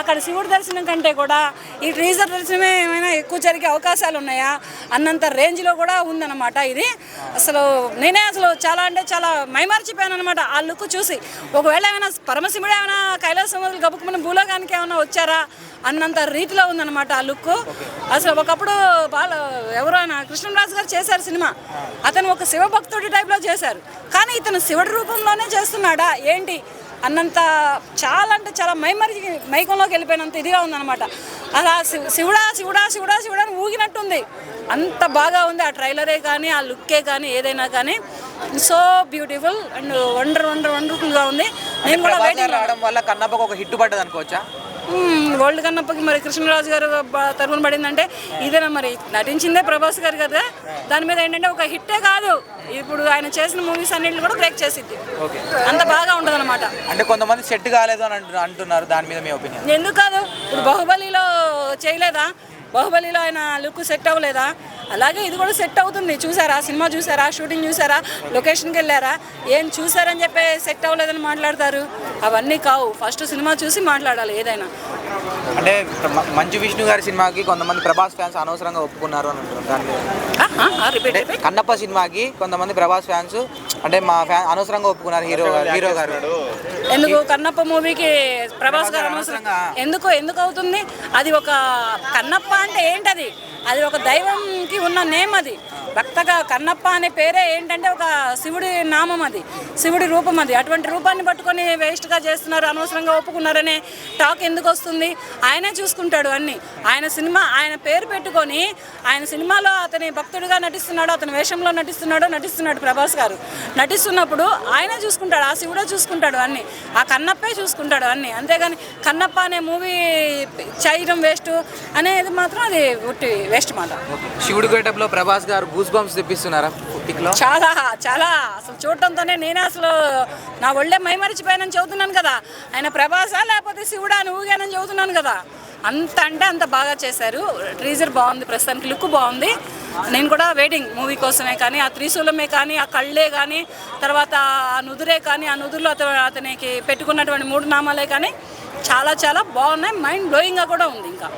అక్కడ శివుడి దర్శనం కంటే కూడా ఈ ట్రీజర్ దర్శనమే ఏమైనా ఎక్కువ జరిగే అవకాశాలు ఉన్నాయా? అన్నంత రేంజ్లో కూడా ఉందన్నమాట ఇది. అసలు నేనే అసలు చాలా అంటే చాలా మైమర్చిపోయాను అనమాట ఆ లుక్ చూసి. ఒకవేళ ఏమైనా పరమశివుడు ఏమైనా కైలాసం వదిలి గబుకుమని భూలోకానికి ఏమైనా వచ్చారా? అన్నంత రీతిలో ఉందన్నమాట ఆ లుక్ అసలు ఒకప్పుడు బాల ఎవరో కృష్ణరాజు గారు చేశారు సినిమా. అతను ఒక శివభక్తుడి టైప్లో చేశారు. కానీ ఇతను శివుడి రూపంలోనే చేస్తున్నాడా? ఏంటి? అన్నంత చాలా అంటే చాలా మైమరి మైకంలోకి వెళ్ళిపోయినంత ఇదిగా ఉందన్నమాట. అలా శివ- శివుడా శివుడా శివుడా శివుడా అని ఊగినట్టుంది. అంత బాగా ఉంది ఆ ట్రైలరే కానీ ఆ లుక్కే కానీ ఏదైనా కానీ. So beautiful and wonder wonder వండర్ఫుల్గా ఉంది. నేను కూడా రావడం వల్ల కన్నప్పకు ఒక హిట్ పడ్డది అనుకోవచ్చా? వరల్డ్ కన్నప్పకి మరి కృష్ణరాజు గారు తరఫున పడిందంటే ఇదేనా మరి? నటించిందే ప్రభాస్ గారు కదా. దాని మీద ఏంటంటే ఒక హిట్టే కాదు. ఇప్పుడు ఆయన చేసిన మూవీస్ అన్నింటిని కూడా బ్రేక్ చేసింది ఓకే. అంత బాగా ఉంటుంది అంటే కొంతమంది సెట్ కాలేదు అని అంటు- అంటున్నారు. దాని మీద మీ ఒపీనియన్? ఎందుకు కాదు? ఇప్పుడు బాహుబలిలో చేయలేదా? బాహుబలిలో ఆయన లుక్ సెట్ అవ్వలేదా? అలాగే ఇది కూడా సెట్ అవుతుంది. చూసారా? సినిమా చూసారా? షూటింగ్ చూసారా? లొకేషన్కి వెళ్ళారా? ఏం చూసారని చెప్పి సెట్ అవ్వలేదని మాట్లాడతారు. అవన్నీ కావు. ఫస్ట్ సినిమా చూసి మాట్లాడాలి ఏదైనా. అంటే మంచు విష్ణు గారి సినిమాకి కొంతమంది ప్రభాస్ ఫ్యాన్స్ అనవసరంగా ఒప్పుకున్నారు అని అంటున్నారు. కన్నప్ప సినిమాకి కొంతమంది ప్రభాస్ ఫ్యాన్స్ అంటే మా ఫ్యాన్ అనవసరంగా ఒప్పుకున్నారు హీరో గారు హీరో గారు. ఎందుకు? కన్నప్ప మూవీకి ప్రభాస్ గారు అనవసరం అనవసరంగా. ఎందుకు? ఎందుకు అవుతుంది? అది ఒక కన్నప్ప అంటే ఏంటది? అది ఒక దైవంకి ఉన్న నేమ్ అది. భక్తగా కన్నప్ప అనే పేరే ఏంటంటే ఒక శివుడి నామం అది. శివుడి రూపం అది. అటువంటి రూపాన్ని పట్టుకొని వేస్ట్గా చేస్తున్నారు అనవసరంగా ఒప్పుకున్నారనే టాక్ ఎందుకు వస్తుంది? ఆయనే చూసుకుంటాడు అన్ని. ఆయన సినిమా ఆయన పేరు పెట్టుకొని ఆయన సినిమాలో అతని భక్తుడిగా నటిస్తున్నాడు అతని వేషంలో నటిస్తున్నాడు నటిస్తున్నాడు ప్రభాస్ గారు. నటిస్తున్నప్పుడు ఆయనే చూసుకుంటాడు ఆ శివుడే చూసుకుంటాడు అన్ని. ఆ కన్నప్పే చూసుకుంటాడు అన్ని. అంతేగాని కన్నప్ప అనే మూవీ చేయడం వేస్ట్ అనేది మాత్రం అది ఉట్టి వేస్ట్ మాట. శివుడి గేటప్లో ప్రభాస్ గారు గూస్ బంప్స్ తెప్పిస్తున్నారా చాలా చాలా. అసలు చూడటంతోనే నేనే అసలు నా ఒళ్ళే మైమరిచిపోయానని చెబుతున్నాను కదా. ఆయన ప్రభాసా లేకపోతే శివుడా అని ఊగానని చెబుతున్నాను కదా. అంత అంటే అంత బాగా చేశారు. ట్రీజర్ బాగుంది ప్రస్తుతానికి లుక్ బాగుంది. నేను కూడా వెయిటింగ్ మూవీ కోసమే కానీ ఆ త్రిశూలమే కానీ ఆ కళ్ళే కానీ తర్వాత ఆ నుదురే కానీ ఆ నుదురులో అత- అతనికి పెట్టుకున్నటువంటి మూడు నామాలే కానీ చాలా చాలా బాగున్నాయి. మైండ్ బ్లోయింగ్గా కూడా ఉంది ఇంకా.